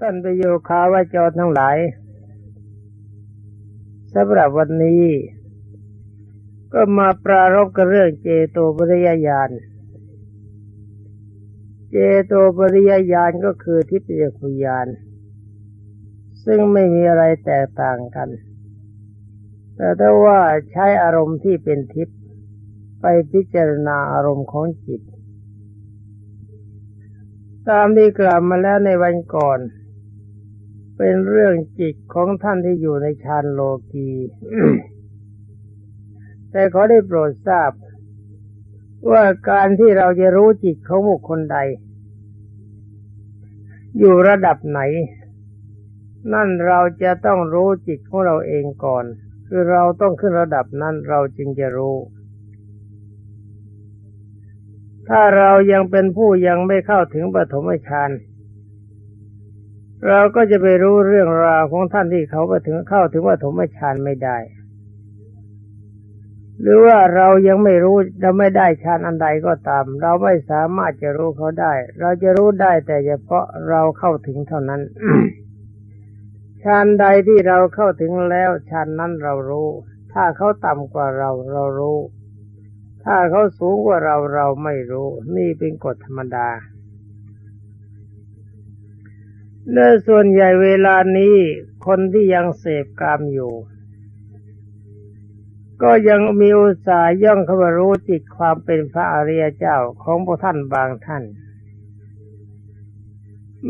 ท่านประโยคาวาจรทั้งหลายสำหรับวันนี้ ก็มาปรารบกับเรื่องเจโตปริยญาณ เจโตปริยญาณก็คือทิพยคุญาณซึ่งไม่มีอะไรแตกต่างกัน แต่ถ้าว่าใช้อารมณ์ที่เป็นทิพย์ไปพิจารณาอารมณ์ของจิต ตามที่กล่าวมาแล้วในวันก่อน เป็นเรื่องจิตของท่านที่อยู่ในฌานโลกีแต่ขอได้โปรดทราบ ว่าการที่เราจะรู้จิตของบุคคลใด อยู่ระดับไหน นั่นเราจะต้องรู้จิตของเราเองก่อน คือเราต้องขึ้นระดับนั้นเราจึงจะรู้ถ้าเรายังเป็นผู้ยังไม่เข้าถึงปฐมฌาน เราก็จะไปรู้เรื่องราวของท่านที่เขาไปถึงเข้าถึงปฐมฌานไม่ได้ หรือว่าเรายังไม่รู้เราไม่ได้ฌานอันใดก็ตาม เราไม่สามารถจะรู้เขาได้ เราจะรู้ได้แต่เฉพาะเราเข้าถึงเท่านั้นฌานใดที่เราเข้าถึงแล้วฌานนั้นเรารู้ ถ้าเขาต่ำกว่าเราเรารู้ ถ้าเขาสูงกว่าเราเราไม่รู้ นี่เป็นกฎธรรมดา เนื่อส่วนใหญ่เวลานี้คนที่ยังเสพกามอยู่ ก็ยังมีอุตสาห์ย่องเข้ามารู้จิตความเป็นพระอริยเจ้าของพระท่านบางท่าน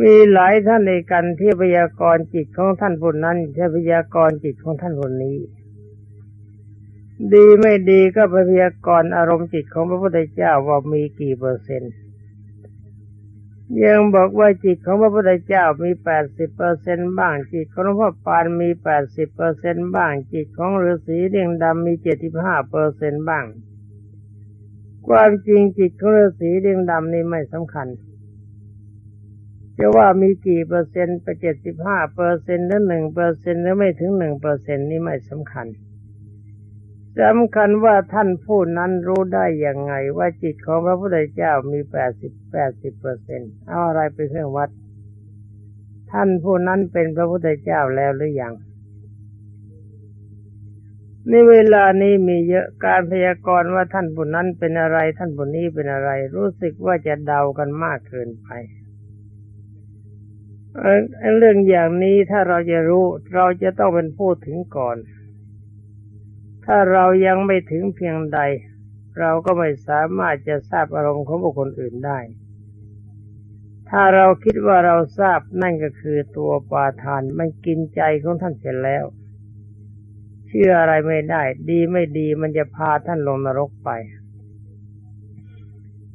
มีหลายท่านในกันที่พยากรณ์จิตของท่านผู้นั้นใช่พยากรณ์จิตของท่านคนนี้ ดีไม่ดีก็พยากรณ์อารมณ์จิตของพระพุทธเจ้าว่ามีกี่เปอร์เซ็นต์ ยังบอกว่าจิตของพระพุทธเจ้ามีแปดสิบเปอร์เซ็นบ้าง จิตของหลวงพ่อปานมีแปดสิบเปอร์เซ็นบ้าง จิตของฤาษีเรียงดำมีเจ็ดสิบห้าเปอร์เซ็นบ้าง ความจริงจิตของฤาษีเรียงดำนี่ไม่สำคัญจะว่ามีกี่เปอร์เซ็นต์ไปเจ็ดสิบห้าเปอร์เซ็นต์หรือหนึ่งเปอร์เซ็นต์หรือไม่ถึงหนึ่งเปอร์เซ็นต์นี่ไม่สำคัญ สำคัญว่าท่านผู้นั้นรู้ได้อย่างไง ว่าจิตของพระพุทธเจ้ามีแปดสิบแปดสิบเปอร์เซ็นต์เอาอะไรไปเครื่องวัด ท่านผู้นั้นเป็นพระพุทธเจ้าแล้วหรือยังในเวลานี้มีเยอะการพยากรณ์ว่าท่านผู้นั้นเป็นอะไร ท่านผู้นี้เป็นอะไร รู้สึกว่าจะเดากันมากเกินไปเรื่องอย่างนี้ถ้าเราจะรู้ เราจะต้องเป็นผู้ถึงก่อน ถ้าเรายังไม่ถึงเพียงใด เราก็ไม่สามารถจะทราบอารมณ์ของบุคคลอื่นได้ ถ้าเราคิดว่าเราทราบนั่นก็คือตัวปาทานมันกินใจของท่านเสร็จแล้ว เชื่ออะไรไม่ได้ ดีไม่ดีมันจะพาท่านลงนรกไป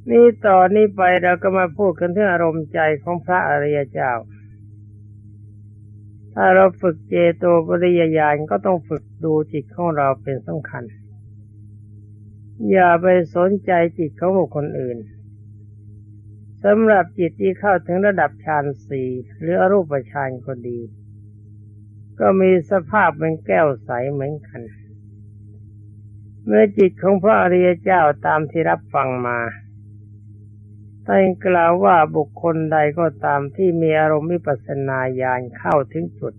นี่ต่อนนี้ไปเราก็มาพูดกันถึงอารมณ์ใจของพระอริยเจ้า ถ้าเราฝึกเจโตปริยญาณก็ต้องฝึกดูจิตของเราเป็นสำคัญ อย่าไปสนใจจิตของบุคคลอื่นสำหรับจิตที่เข้าถึงระดับฌานสี่หรืออรูปฌานก็ดี ก็มีสภาพเป็นแก้วใสเหมือนกัน เมื่อจิตของพระอริยเจ้าตามที่รับฟังมา ท่านกล่าวว่าบุคคลใดก็ตามที่มีอารมณ์วิปัสนาญาณเข้าถึงจุด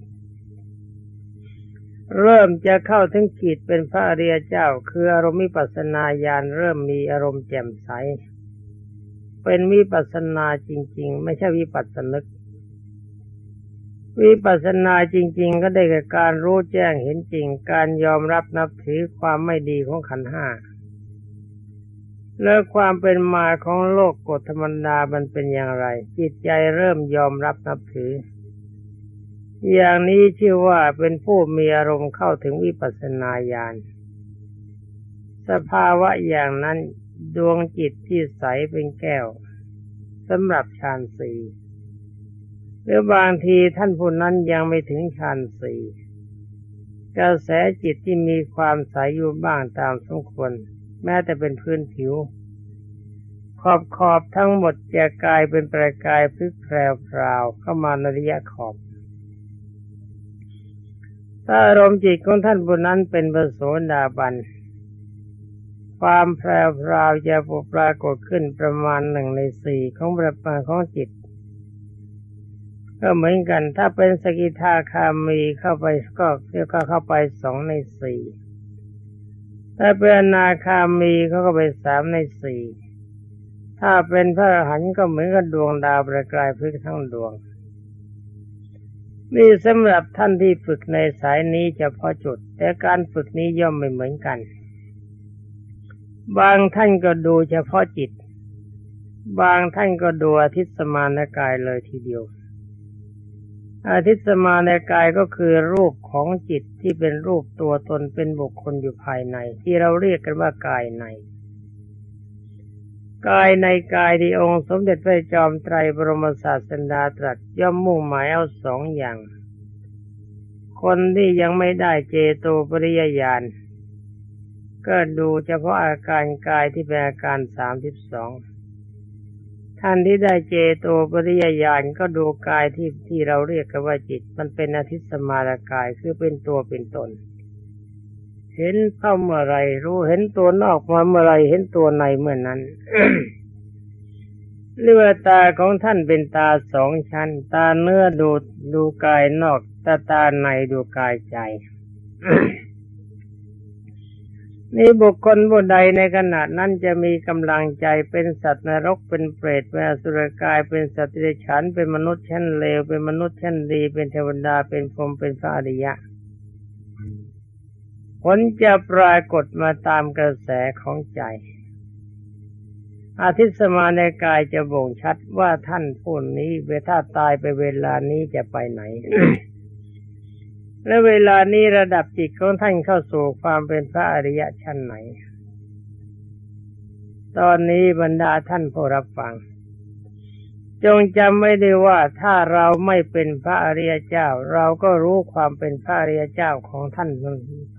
เริ่มจะเข้าถึงขีดเป็นพระอริยเจ้า คืออารมณ์วิปัสนาญาณเริ่มมีอารมณ์แจ่มใส เป็นวิปัสนาจริง ๆ ไม่ใช่วิปัสสนึก วิปัสสนาจริง ๆ ก็ได้แก่การรู้แจ้งเห็นจริง การยอมรับนับถือความไม่ดีของขันห้า แล้วความเป็นมาของโลกกฎธรรมดามันเป็นอย่างไร จิตใจเริ่มยอมรับนับถือ อย่างนี้ชื่อว่าเป็นผู้มีอารมณ์เข้าถึงวิปัสสนาญาณสภาวะอย่างนั้นดวงจิตที่ใสเป็นแก้วสำหรับฌานสี่หรือบางทีท่านผู้นั้นยังไม่ถึงฌานสี่กระแสจิตที่มีความใสอยู่บ้างตามสมควร แม้แต่เป็นพื้นผิว ขอบขอบทั้งหมดจะกลายเป็นประกายพึกแพรวพรวเข้ามาในระยะขอบถ้าอารมณ์จิตของท่านบนนั้นเป็นปโสดาบัน ความแพรวจะปรากฏขึ้นประมาณหนึ่งในสี่ของประมาของจิตก็เหมือนกันถ้าเป็นสกิทาคามีเข้าไปก็เรียกเข้าไปสองในสี่ ถ้าเป็นอนาคามีเขาก็ไปสามในสี่ถ้าเป็นพระอรหันต์ก็เหมือนกับดวงดาวประกายพลึกทั้งดวง นี่สำหรับท่านที่ฝึกในสายนี้เฉพาะจุด แต่การฝึกนี้ย่อมไม่เหมือนกัน บางท่านก็ดูเฉพาะจิต บางท่านก็ดูอาทิตย์สมานกายเลยทีเดียว อาทิตสมาในกายก็คือรูปของจิตที่เป็นรูปตัวตนเป็นบุคคลอยู่ภายใน ที่เราเรียกกันว่ากายใน กายในกายที่องค์สมเด็จพระจอมไตรบรมศาสดาตรัสย่อมมุ่งหมายเอาสองอย่าง คนที่ยังไม่ได้เจโตปริยญาณก็ดูเฉพาะอาการกายที่เป็นอาการสามสิบสอง ท่านที่ได้เจโตปริยญาณก็ดูกายที่ที่เราเรียกกันว่าจิต มันเป็นอธิสมารกายคือเป็นตัวเป็นตน เห็นเข้าเมื่อไรรู้เห็นตัวนอกมาเมื่อไรเห็นตัวในเมื่อนั้นเรือตาของท่านเป็นตาสองชั้น ตาเนื้อดูดูกายนอก ตาตาในดูกายใจ นี่บุคคลผู้ใดในขณะนั้นจะมีกำลังใจเป็นสัตว์นรกเป็นเปรตเป็นอสุรกายเป็นสัตว์เดรัจฉานเป็นมนุษย์ชั้นเลวเป็นมนุษย์ชั้นดี เป็นเทวดาเป็นพรหมเป็นพระอริยะ ผลจะปรากฏมาตามกระแสของใจอาทิตย์สมาในกายจะบ่งชัดว่าท่านผู้นี้เวถ้าตายไปเวลานี้จะไปไหน และเวลานี้ระดับจิตของท่านเข้าสู่ความเป็นพระอริยะชั้นไหน ตอนนี้บรรดาท่านผู้รับฟัง จงจำไว้ได้ว่าถ้าเราไม่เป็นพระอริยเจ้า เราก็รู้ความเป็นพระอริยเจ้าของท่าน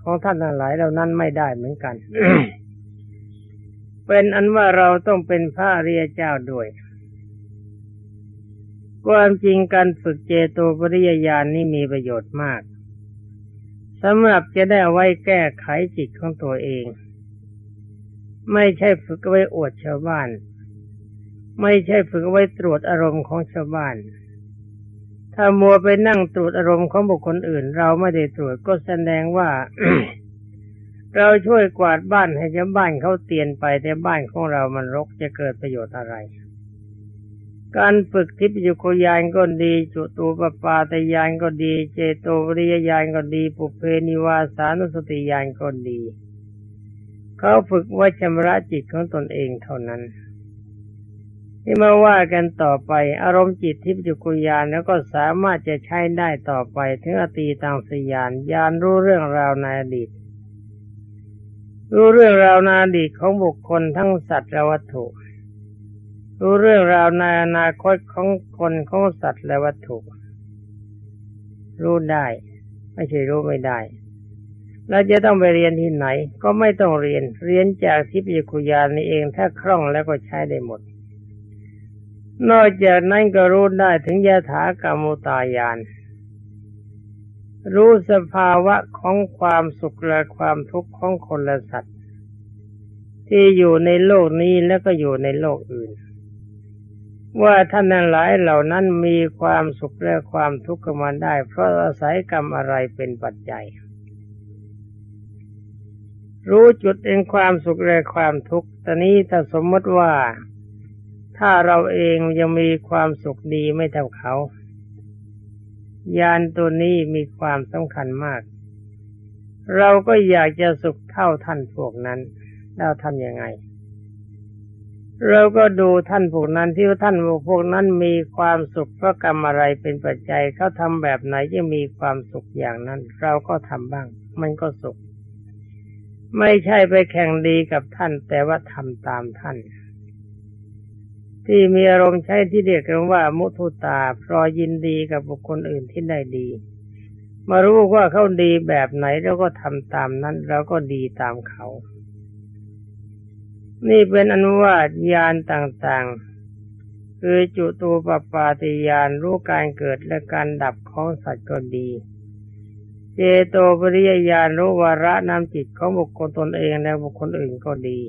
ของท่านทั้งหลายเหล่านั้นไม่ได้เหมือนกัน เป็นอันว่าเราต้องเป็นพระอริยเจ้าด้วยความจริงการฝึกเจโตปริยญาณนี่มีประโยชน์มาก สำหรับจะได้ไว้แก้ไขจิตของตัวเอง ไม่ใช่ฝึกไว้อวดชาวบ้าน ไม่ใช่ฝึกไว้ตรวจอารมณ์ของชาวบ้าน ถ้ามัวไปนั่งตรวจอารมณ์ของบุคคลอื่น เราไม่ได้ตรวจก็แสดงว่า เราช่วยกวาดบ้านให้ชาวบ้านเขาเตียนไปแต่บ้านของเรามันรกจะเกิดประโยชน์อะไร การฝึกทิพยุโคยานก็ดีจุตูปปาตยานก็ดี เจโตวริยาณก็ดี ปุเพนิวาสานุสติญาณก็ดี เขาฝึกไว้ชำระจิตของตนเองเท่านั้นที่มาว่ากันต่อไป อารมณ์จิตทิพยุกุยานแล้วก็สามารถจะใช้ได้ต่อไปถึงอตีตังสยานยานรู้เรื่องราวในอดีต รู้เรื่องราวในอดีตของบุคคลทั้งสัตว์และวัตถุ รู้เรื่องราวในอนาคตของคนของสัตว์และวัตถุ รู้ได้ ไม่ใช่รู้ไม่ได้แล้วจะต้องไปเรียนที่ไหน ก็ไม่ต้องเรียน เรียนจากทิพยคุยานนี่เองถ้าคล่องแล้วก็ใช้ได้หมด นอกจากนั้นก็รู้ได้ถึงยถากรรมุตายาน รู้สภาวะของความสุขและความทุกข์ของคนและสัตว์ ที่อยู่ในโลกนี้และก็อยู่ในโลกอื่น ว่าท่านนั้นหลายเหล่านั้นมีความสุขและความทุกข์กันมาได้ เพราะอาศัยกรรมอะไรเป็นปัจจัย รู้จุดเองความสุขและความทุกข์ตอนนี้ถ้าสมมติว่า ถ้าเราเองยังมีความสุขดีไม่เท่าเขา ยานตัวนี้มีความสำคัญมาก เราก็อยากจะสุขเท่าท่านพวกนั้นเราทำยังไง เราก็ดูท่านพวกนั้นที่ท่านพวกนั้นมีความสุขเพราะกรรมอะไรเป็นปัจจัยเขาทำแบบไหนจะมีความสุขอย่างนั้น เราก็ทำบ้าง มันก็สุข ไม่ใช่ไปแข่งดีกับท่าน แต่ว่าทำตามท่าน ที่มีอารมณ์ใช้ที่เรียกกันว่า มุทุตาพรอยินดีกับบุคคลอื่นที่ได้ดี มารู้ว่าเขาดีแบบไหนเราก็ทำตามนั้นเราก็ดีตามเขา นี่เป็นอนุวาตญาณต่างๆ คือจุตูปปาติญาณรู้การเกิดและการดับของสัตว์ก็ดี เจโตปริยญาณรู้วาระนำจิตของบุคคลตนเองและบุคคลอื่นก็ดี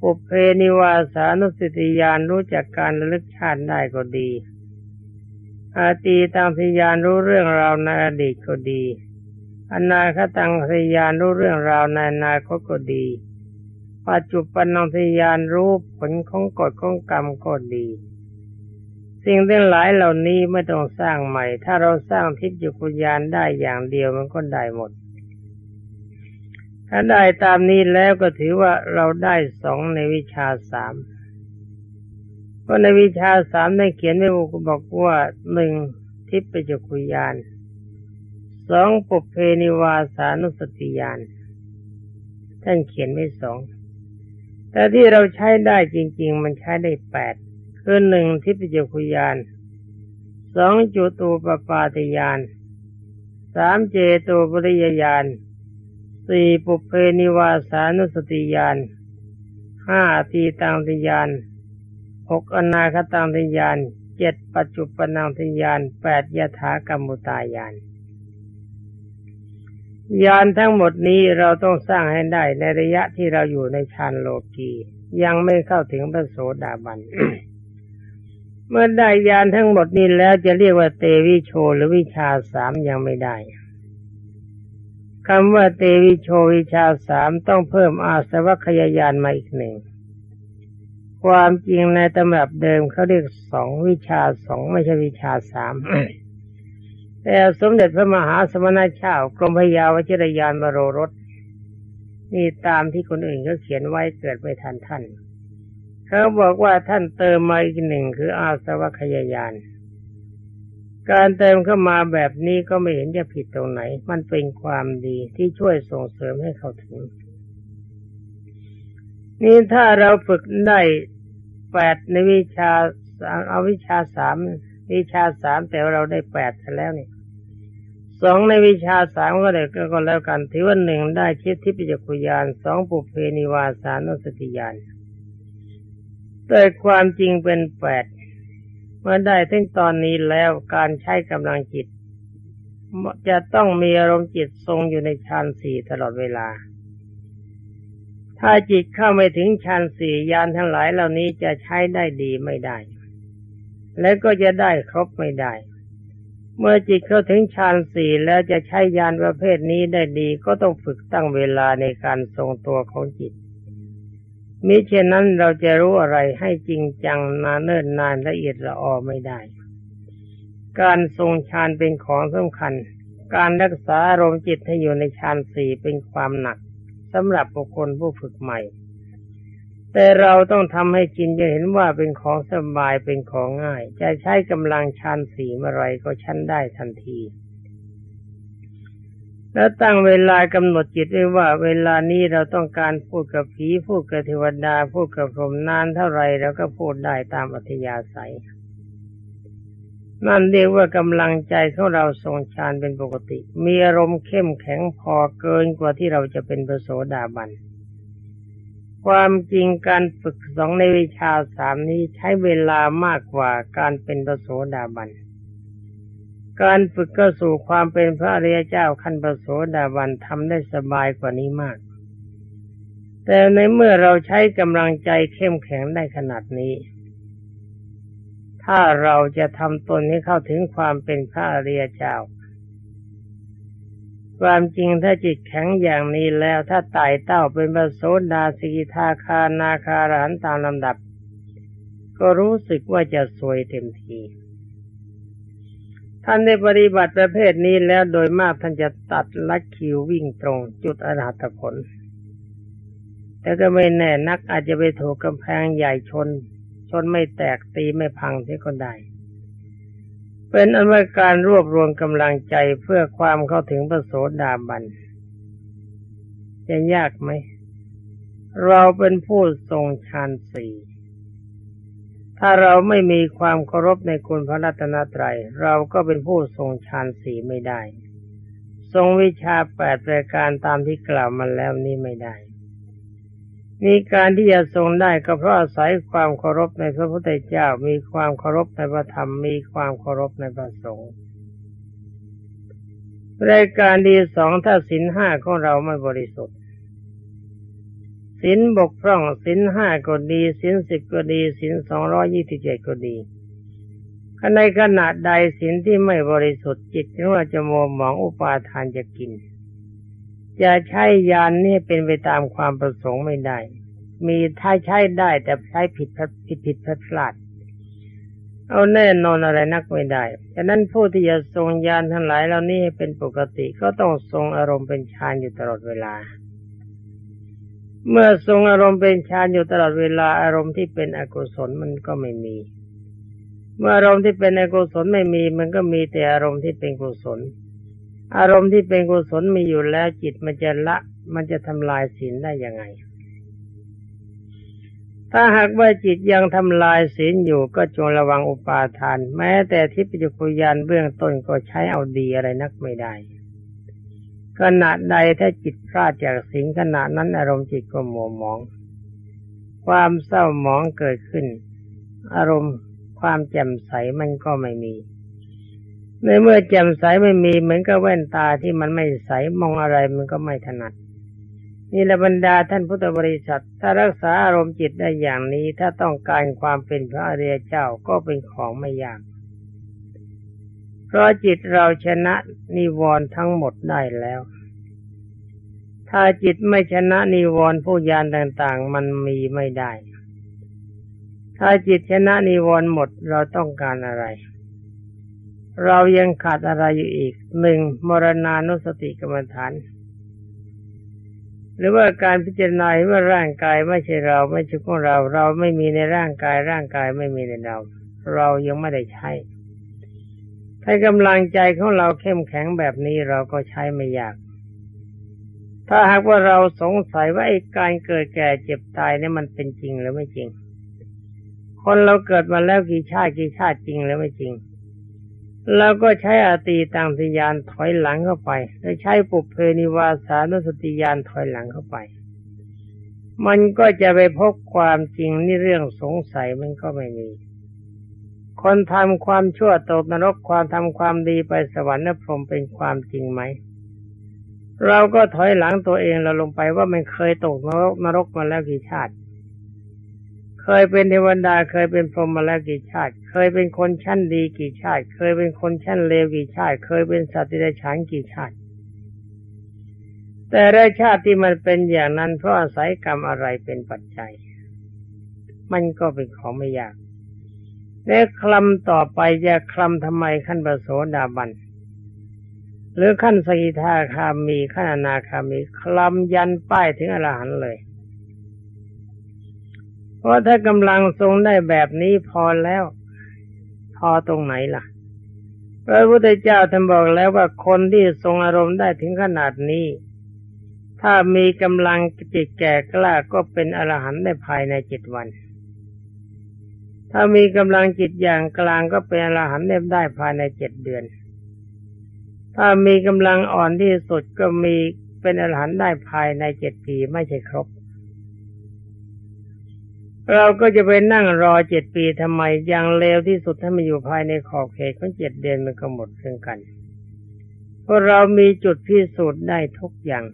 ปุเพนิวาสานุสติญาณรู้จักการระลึกชาติได้ก็ดี อาตีตังสยานรู้เรื่องราวในอดีตก็ดีอนาคตังสิยานรู้เรื่องราวในอนาคตก็ดี ปัจจุบันนังสยานรู้ผลของกฎของกรรมก็ดี สิ่งทั้งหลายเหล่านี้ไม่ต้องสร้างใหม่ ถ้าเราสร้างทิพยคุยานได้อย่างเดียวมันก็ได้หมด ถ้าได้ตามนี้แล้วก็ถือว่าเราได้สองในวิชาสามเพราะในวิชาสามได้เขียนไว้บอกว่าหนึ่งทิพยคุยานสองปุเพนิวาสานุสติยานท่านเขียนไว้สอง แต่ที่เราใช้ได้จริง ๆ มันใช้ได้แปดคือหนึ่งทิพยคุยานสองจุตูปปาติยานสามเจโตปริยญาณสี่ปุเพนิวาสานุสติยานห้าตีตังติยานหกอนาคตังติยานเจ็ดปัจจุปนังติยานแปดยถากรรมุตายาน ยานทั้งหมดนี้เราต้องสร้างให้ได้ในระยะที่เราอยู่ในฌานโลกียังไม่เข้าถึงพระโสดาบัน เมื่อได้ยานทั้งหมดนี้แล้วจะเรียกว่าเตวิโชหรือวิชาสามยังไม่ได้คำว่าเตวิโชวิชาสามต้องเพิ่มอาสวัคยายานมาอีกหนึ่ง ความจริงในตำรับเดิมเขาเรียกสองวิชาสองไม่ใช่วิชาสาม แต่สมเด็จพระมหาสมณเจ้ากรมพยาวชิรยานมโรรสนี่ตามที่คนอื่นเขาเขียนไว้เกิดไม่ทันท่าน เขาบอกว่าท่านเติมมาอีกหนึ่งคืออาสวัคยายาน การเติมเข้ามาแบบนี้ก็ไม่เห็นจะผิดตรงไหน มันเป็นความดีที่ช่วยส่งเสริมให้เขาถึง นี่ถ้าเราฝึกได้แปดในวิชาเอาวิชาสามวิชาสามแต่เราได้แปดแล้วเนี่ย สองในวิชาสามก็ได้ก็แล้วกัน ถือว่าหนึ่งได้ชิดทิพยคุยานสองปุเพนิวาสานุสติยานแต่ความจริงเป็นแปดเมื่อได้ถึงตอนนี้แล้วการใช้กำลังจิต จะต้องมีอารมณ์จิตทรงอยู่ในฌานสี่ตลอดเวลา ถ้าจิตเข้าไม่ถึงฌานสี่ยานทั้งหลายเหล่านี้จะใช้ได้ดีไม่ได้ และก็จะได้ครบไม่ได้ เมื่อจิตเข้าถึงฌานสี่แล้วจะใช้ยานประเภทนี้ได้ดีก็ต้องฝึกตั้งเวลาในการทรงตัวของจิต มิเช่นนั้นเราจะรู้อะไรให้จริงจังนานเนิ่นนานละเอียดละออไม่ได้ การทรงฌานเป็นของสำคัญ การรักษาอารมณ์จิตให้อยู่ในฌานสี่เป็นความหนักสำหรับบุคคลผู้ฝึกใหม่ แต่เราต้องทำให้กินจะเห็นว่าเป็นของสบายเป็นของง่าย จะใช้กำลังชันสีเมื่อไรก็ชั้นได้ทันที แล้วตั้งเวลากำหนดจิตไว้ว่า เวลานี้เราต้องการพูดกับผีพูดกับเทวดาพูดกับพรหมนานเท่าไรเราก็พูดได้ตามอัธยาศัย นั่นเรียกว่ากำลังใจของเราทรงฌานเป็นปกติ มีอารมณ์เข้มแข็งพอเกินกว่าที่เราจะเป็นพระโสดาบัน ความจริงการฝึกสองในวิชาสามนี้ใช้เวลามากกว่าการเป็นพระโสดาบัน การฝึกก็สู่ความเป็นพระอริยเจ้าขั้นพระโสดาบันทำได้สบายกว่านี้มาก แต่ในเมื่อเราใช้กำลังใจเข้มแข็งได้ขนาดนี้ ถ้าเราจะทำตนให้เข้าถึงความเป็นพระอริยเจ้า ความจริงถ้าจิตแข็งอย่างนี้แล้วถ้าไต่เต้าเป็นพระโสดาสิกิทาคานาคารหันตามลำดับ ก็รู้สึกว่าจะสวยเต็มที ท่านได้ปฏิบัติประเภทนี้แล้วโดยมากท่านจะตัดลัดคิววิ่งตรงจุดอรหัตผล แต่ก็ไม่แน่นักอาจจะไปถูกกำแพงใหญ่ชน ชนไม่แตกตีไม่พังที่ก็ได้ เป็นอันว่าการรวบรวมกำลังใจเพื่อความเข้าถึงพระโสดาบัน จะยากไหม เราเป็นผู้ทรงฌานสี่ถ้าเราไม่มีความเคารพในคุณพระรัตนตรัย เราก็เป็นผู้ทรงฌานสี่ไม่ได้ ทรงวิชาแปดปรายการตามที่กล่าวมาแล้วนี่ไม่ได้ มีการที่จะทรงได้ก็เพราะอาศัยความเคารพในพระพุทธเจ้า มีความเคารพในพระธรรม มีความเคารพในพระสงฆ์รายการดีสองถ้าสินห้าของเราไม่บริสุทธิ์สินบกพร่องสินห้าก็ดีสินสิบก็ดีสินสองร้อยี่สิบเจ็ดก็ดีในขณะใดศีลที่ไม่บริสุทธิ์จิตที่ว่าจะมัวหมองอุปาทานจะกิน จะใช้ยานนี่เป็นไปตามความประสงค์ไม่ได้ มีถ้าใช้ได้แต่ใช้ผิดผิดผิดพลาด เอาแน่นอนอะไรนักไม่ได้ฉะนั้นผู้ที่จะทรงยานทั้งหลายเหล่านี้ให้เป็นปกติก็ต้องทรงอารมณ์เป็นฌานอยู่ตลอดเวลา เมื่อทรงอารมณ์เป็นฌานอยู่ตลอดเวลาอารมณ์ที่เป็นอกุศลมันก็ไม่มี เมื่ออารมณ์ที่เป็นอกุศลไม่มี มันก็มีแต่อารมณ์ที่เป็นกุศล อารมณ์ที่เป็นกุศลมีอยู่แล้วจิตมันจะละ มันจะทำลายศีลได้ยังไง ถ้าหากว่าจิตยังทำลายศีลอยู่ก็จงระวังอุปาทาน แม้แต่ทิพยคุยานเบื้องต้นก็ใช้เอาดีอะไรนักไม่ได้ขณะใดถ้าจิตพลาดจากสิ่งขณะนั้นอารมณ์จิตก็มัวหมอง ความเศร้าหมองเกิดขึ้น อารมณ์ความแจ่มใสมันก็ไม่มี ในเมื่อแจ่มใสไม่มีเหมือนกับแว่นตาที่มันไม่ใสมองอะไรมันก็ไม่ถนัด นี่ละบรรดาท่านพุทธบริษัท ถ้ารักษาอารมณ์จิตได้อย่างนี้ ถ้าต้องการความเป็นพระอริยเจ้าก็เป็นของไม่ยาก เพราะจิตเราชนะนิวรณ์ทั้งหมดได้แล้ว ถ้าจิตไม่ชนะนิวรณ์ผู้ยานต่างๆ มันมีไม่ได้ ถ้าจิตชนะนิวรณ์หมดเราต้องการอะไร เรายังขาดอะไรอยู่อีกหนึ่งมรณานุสติกรรมฐาน หรือว่าการพิจารณาว่าร่างกายไม่ใช่เราไม่ใช่ของเรา เราไม่มีในร่างกายร่างกายไม่มีในเรา เรายังไม่ได้ใช้ ถ้ากำลังใจของเราเข้มแข็งแบบนี้เราก็ใช้ไม่ยาก ถ้าหากว่าเราสงสัยว่าไอ้การเกิดแก่เจ็บตายนี่มันเป็นจริงหรือไม่จริง คนเราเกิดมาแล้วกี่ชาติกี่ชาติจริงหรือไม่จริง เราก็ใช้อาตีตังสยานถอยหลังเข้าไป และใช้ปุเพนิวาสานุสติยานถอยหลังเข้าไป มันก็จะไปพบความจริงนี่เรื่องสงสัยมันก็ไม่มี คนทำความชั่วตกนรกความทำความดีไปสวรรค์นพรหมเป็นความจริงไหม เราก็ถอยหลังตัวเองเราลงไปว่ามันเคยตกนรกนรกมาแล้วกี่ชาติ เคยเป็นเทวดาเคยเป็นพรหมมาแล้วกี่ชาติ เคยเป็นคนชั้นดีกี่ชาติ เคยเป็นคนชั้นเลวกี่ชาติ เคยเป็นสัตว์ที่ได้ฉานกี่ชาติ แต่ละชาติที่มันเป็นอย่างนั้น เพราะอาศัยกรรมอะไรเป็นปัจจัย มันก็เป็นของไม่ยากและคลำต่อไปจะคลำทำไมขั้นประโสดาบันหรือขั้นสกิทาคามีขั้นอนาคามี คลำยันป้ายถึงอรหันต์เลย เพราะถ้ากำลังทรงได้แบบนี้พอแล้ว พอตรงไหนล่ะพระพุทธเจ้าท่านบอกแล้วว่าคนที่ทรงอารมณ์ได้ถึงขนาดนี้ ถ้ามีกำลังจิตแก่กล้าก็เป็นอรหันต์ได้ภายในเจ็ดวัน ถ้ามีกำลังจิตอย่างกลางก็เป็นอรหันต์ได้ภายในเจ็ดเดือน ถ้ามีกำลังอ่อนที่สุดก็มีเป็นอรหันต์ได้ภายในเจ็ดปีไม่ใช่ครบ เราก็จะไปนั่งรอเจ็ดปีทำไม อย่างเลวที่สุดถ้ามันอยู่ภายในขอบเขตของเจ็ดเดือนมันก็หมดเรื่องกัน เพราะเรามีจุดพิสูจน์ได้ทุกอย่าง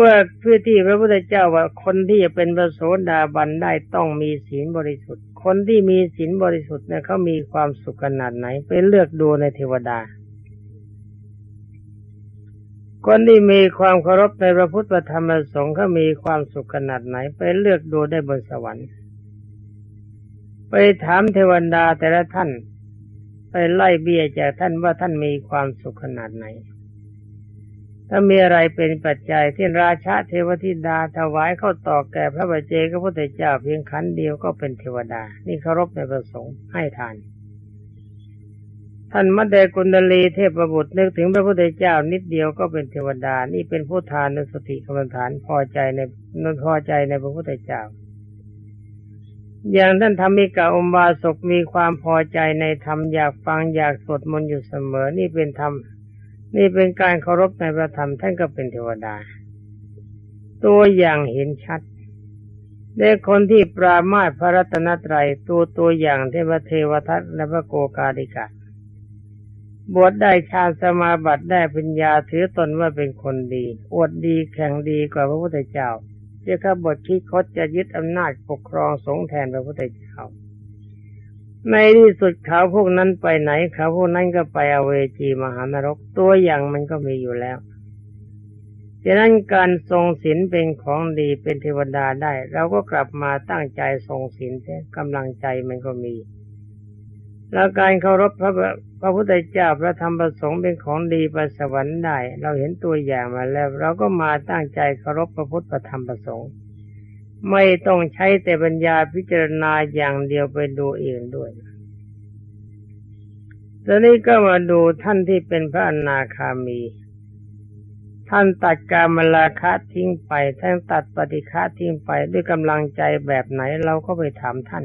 ว่าเพื่อที่พระพุทธเจ้าว่าคนที่จะเป็นพระโสดาบันได้ต้องมีศีลบริสุทธิ์ คนที่มีศีลบริสุทธิ์เนี่ยเขามีความสุขขนาดไหน ไปเลือกดูในเทวดา คนที่มีความเคารพในพระพุทธธรรมสงฆ์เขามีความสุขขนาดไหน ไปเลือกดูได้บนสวรรค์ ไปถามเทวดาแต่ละท่าน ไปไล่เบี้ยจากท่านว่าท่านมีความสุขขนาดไหน ถ้ามีอะไรเป็นปัจจัยที่ราชาเทวธิดาถวายเข้าต่อแก่พระบัจเจกพระพุทธเจ้าเพียงขันเดียวก็เป็นเทวดา นี่เคารพในประสงค์ให้ทาน ท่านมัดเดกุณลีเทพบุตรนึกถึงพระพุทธเจ้านิดเดียวก็เป็นเทวดา นี่เป็นผู้ทานนสติกรรมฐานพอใจในนพอใจในพระพุทธเจ้า อย่างท่านธรรมิกาอมบาศกมีความพอใจในธรรมอยากฟังอยากสวดมนต์อยู่เสมอ นี่เป็นธรรม นี่เป็นการเคารพในพระธรรมท่านก็เป็นเทวดา ตัวอย่างเห็นชัดเด็กคนที่ปรามาสพระรัตนตรัยตัวตัวอย่างเทวเทวทัตและพระโกกาดิกา บวชได้ฌานสมาบัติได้ปัญญาถือตนว่าเป็นคนดีอวดดีแข่งดีกว่าพระพุทธเจ้าเจ้าข้าบทคิดคดจะยึดอำนาจปกครองสงแทนพระพุทธเจ้าในที่สุดเขาพวกนั้นไปไหนเขาพวกนั้นก็ไปอเวจีมหานรกตัวอย่างมันก็มีอยู่แล้วฉะนั้นการทรงศีลเป็นของดีเป็นเทวดาได้ เราก็กลับมาตั้งใจทรงศีลกำลังใจมันก็มี แล้วการเคารพพระพระพุทธเจ้าพระธรรมประสงค์เป็นของดีไปสวรรค์ได้ เราเห็นตัวอย่างมาแล้ว เราก็มาตั้งใจเคารพพระพุทธธรรมประสงค์ ไม่ต้องใช้แต่ปัญญาพิจารณาอย่างเดียวไปดูเองด้วยตอนนี้ก็มาดูท่านที่เป็นพระอนาคามี ท่านตัดการมลาคะทิ้งไป ท่านตัดปฏิฆะทิ้งไปด้วยกำลังใจแบบไหนเราก็ไปถามท่าน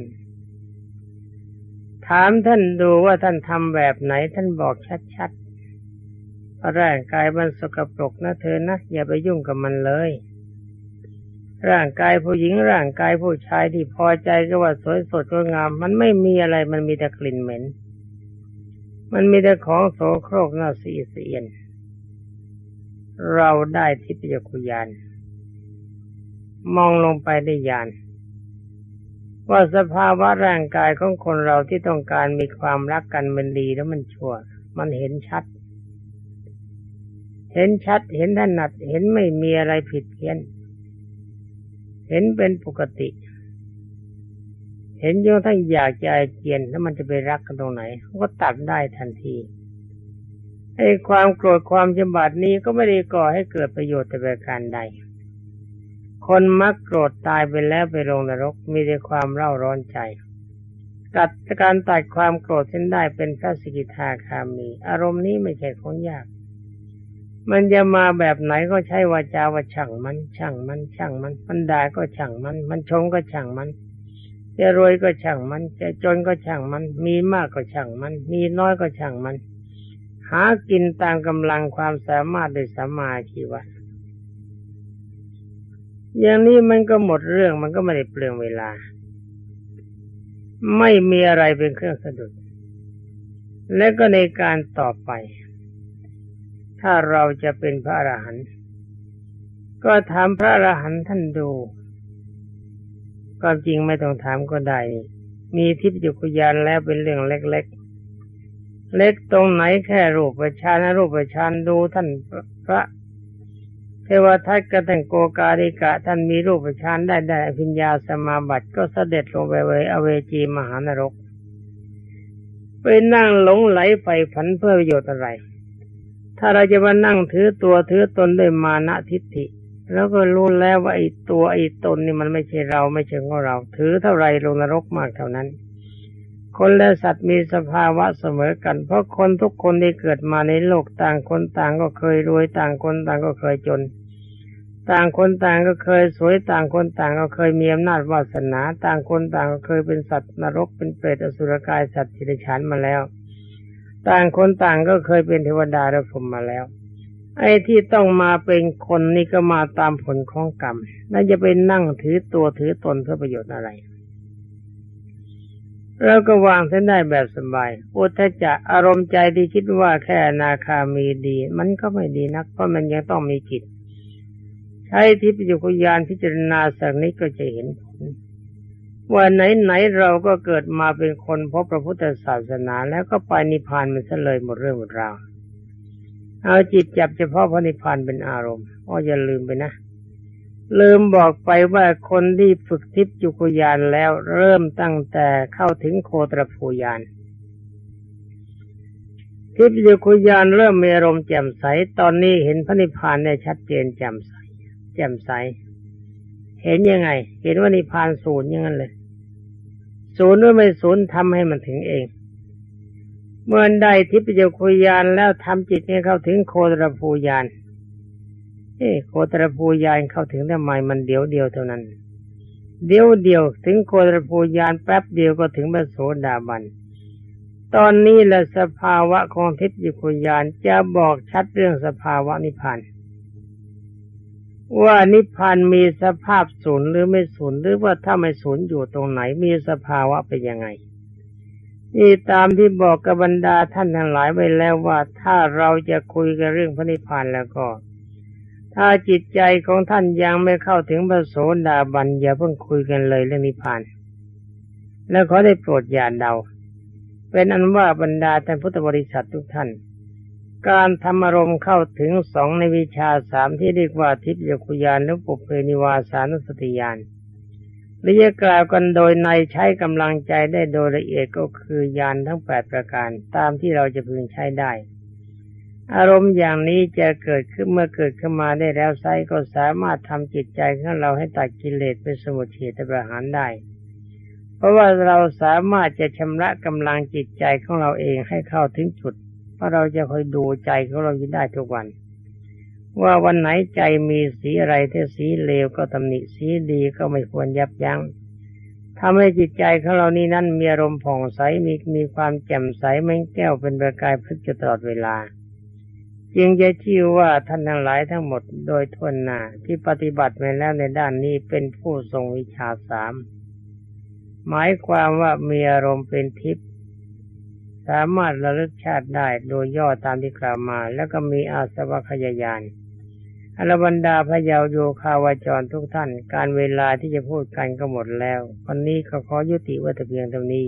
ถามท่านดูว่าท่านทำแบบไหน ท่านบอกชัดๆ ร่างกายมันสกปรกนะเธอนะ อย่าไปยุ่งกับมันเลย ร่างกายผู้หญิงร่างกายผู้ชายที่พอใจก็ว่าสวยสดก็งาม มันไม่มีอะไรมันมีแต่กลิ่นเหม็น มันมีแต่ของโสโครกน่าสีเสียน เราได้ทิพยคุยานมองลงไปในยาน ว่าสภาวะร่างกายของคนเราที่ต้องการมีความรักกันมันดีแล้วมันชั่ว มันเห็นชัด เห็นชัด เห็นถนัด เห็นไม่มีอะไรผิดเพี้ยน เห็นเป็นปกติ เห็นโยทั้งอยากจะเกียนแล้วมันจะไปรักกันตรงไหนก็ตัดได้ทันทีไอ้ความโกรธความจำบาดนี้ก็ไม่ได้ก่อให้เกิดประโยชน์แต่ประการใด คนมักโกรธตายไปแล้วไปลงนรกมีแต่ความเร่าร้อนใจตัดการตัดความโกรธเส้นได้เป็นพระสกิทาคามี อารมณ์นี้ไม่ใช่ของยาก มันจะมาแบบไหนก็ใช้วาจาว่าช่างมันช่างมันช่างมันมันด่าก็ช่างมัน มันชมก็ช่างมันจะรวยก็ช่างมัน จะจนก็ช่างมัน มีมากก็ช่างมัน มีน้อยก็ช่างมัน หากินตามกำลังความสามารถโดยสัมมาชีวะ อย่างนี้มันก็หมดเรื่องมันก็ไม่ได้เปลืองเวลา ไม่มีอะไรเป็นเครื่องสะดุด และก็ในการต่อไป ถ้าเราจะเป็นพระอรหันต์ก็ถามพระอรหันต์ท่านดูความจริงไม่ต้องถามก็ได้ มีทิพยุคยานแล้วเป็นเรื่องเล็กๆ เล็กตรงไหนแค่รูปประชานรูปประชานดูท่านพระ เทวทัตกระแตงโกกาดิกะท่านมีรูปประชานได้ได้พิญญาสมาบัติก็เสด็จลงไปเวอเวจีมหานรก ไปนั่งหลงไหลไปผันเพื่อประโยชน์อะไร ถ้าเราจะมานั่งถือตัวถือตนด้วยมานะทิฏฐิ แล้วก็รู้แล้วว่าไอ้ตัวไอ้ตนนี่มันไม่ใช่เราไม่ใช่ของเรา ถือเท่าไรลงนรกมากเท่านั้น คนและสัตว์มีสภาวะเสมอกัน เพราะคนทุกคนที่เกิดมาในโลกต่างคนต่างก็เคยรวยต่างคนต่างก็เคยจน ต่างคนต่างก็เคยสวยต่างคนต่างก็เคยมีอำนาจวาสนาต่างคนต่างก็เคยเป็นสัตว์นรกเป็นเปรตอสุรกายสัตว์จิตฉานมาแล้ว ต่างคนต่างก็เคยเป็นเทวดาระพรมมาแล้วไอ้ที่ต้องมาเป็นคนนี่ก็มาตามผลของกรรมน่าจะไปนั่งถือตัวถือตนเพื่อประโยชน์อะไร เราก็วางเส้นได้แบบสบายอุทจะอารมณ์ใจที่คิดว่าแค่นาคามีดี มันก็ไม่ดีนัก เพราะมันยังต้องมีจิต ใช้ทิพยคุยานพิจารณาสักนี้ก็จะเห็นผลว่าไหนๆเราก็เกิดมาเป็นคนพบพระพุทธศาสนา แล้วก็ไปนิพพานมันซะเลยหมดเรื่องหมดราวเอาจิตจับเฉพาะพระนิพพานเป็นอารมณ์อ๋ออย่าลืมไปนะ ลืมบอกไปว่าคนที่ฝึกทิพยุคุยานแล้วเริ่มตั้งแต่เข้าถึงโคตรภูยานทิพยุคุยานเริ่มมีอารมณ์แจ่มใส ตอนนี้เห็นพระนิพพานได้ชัดเจนแจ่มใส แจ่มใส เห็นยังไง เห็นว่านิพพานศูนย์ยังงั้นเลย ศูนย์หรือไม่ศูนย์ทำให้มันถึงเอง เมื่อได้ทิพยุคุยานแล้วทำจิตให้เข้าถึงโคตรภูยาน เอ้โคตรภูยานเข้าถึงทำไมมันเดียวเดียวเท่านั้น เดียวเดียวถึงโคตรภูยานแป๊บเดียวก็ถึงพระโสดาบัน ตอนนี้แหละสภาวะของทิพย์ยุคยานจะบอกชัดเรื่องสภาวะนิพพานว่านิพพานมีสภาพศูนย์หรือไม่ศูนย์หรือว่าถ้าไม่ศูนย์อยู่ตรงไหนมีสภาวะเป็นยังไงนี่ตามที่บอกกับบรรดาท่านทั้งหลายไว้แล้วว่าถ้าเราจะคุยกันเรื่องพระนิพพานแล้วก็ ถ้าจิตใจของท่านยังไม่เข้าถึงพระโสดาบันอย่าเพิ่งคุยกันเลยเรื่องนิพพาน แล้วขอได้โปรดอย่าเดา เป็นอันว่าบรรดาท่านพุทธบริษัททุกท่าน การทำอารมณ์เข้าถึงสองในวิชาสามที่เรียกว่าทิพยคุยานหรือปุเพนิวาสานุสติยานหรือจะกล่าวกันโดยในใช้กำลังใจได้โดยละเอียดก็คือยานทั้งแปดประการตามที่เราจะพึงใช้ได้ อารมณ์อย่างนี้จะเกิดขึ้นเมื่อเกิดขึ้นมาได้แล้วไซก็สามารถทำจิตใจของเราให้ตัดกิเลสเป็นสมุทเฉทประหารได้ เพราะว่าเราสามารถจะชำระกำลังจิตใจของเราเองให้เข้าถึงจุด เพราะเราจะคอยดูใจของเราอยู่ได้ทุกวัน ว่าวันไหนใจมีสีอะไรถ้าสีเลวก็ตำหนิสีดีก็ไม่ควรยับยัง้งทำให้จิตใจของเรานี้นั้นมีอารมณ์ผ่องใสมีมีความแจ่มใสเหมือนแก้วเป็นประกายพลึกตลอดเวลา จึงจะชื่อว่าท่านทั้งหลายทั้งหมดโดยทั่วหน้าที่ปฏิบัติมาแล้วในด้านนี้เป็นผู้ทรงวิชาสาม หมายความว่ามีอารมณ์เป็นทิพย์สามารถระลึกชาติได้โดยย่อตามที่กล่าวมา แล้วก็มีอาสวะขยายานอรบรรดาพระยาวโยคาวาจรทุกท่าน การเวลาที่จะพูดกันก็หมดแล้ว วันนี้ก็ขอยุติว้แต่เพียงเท่านี้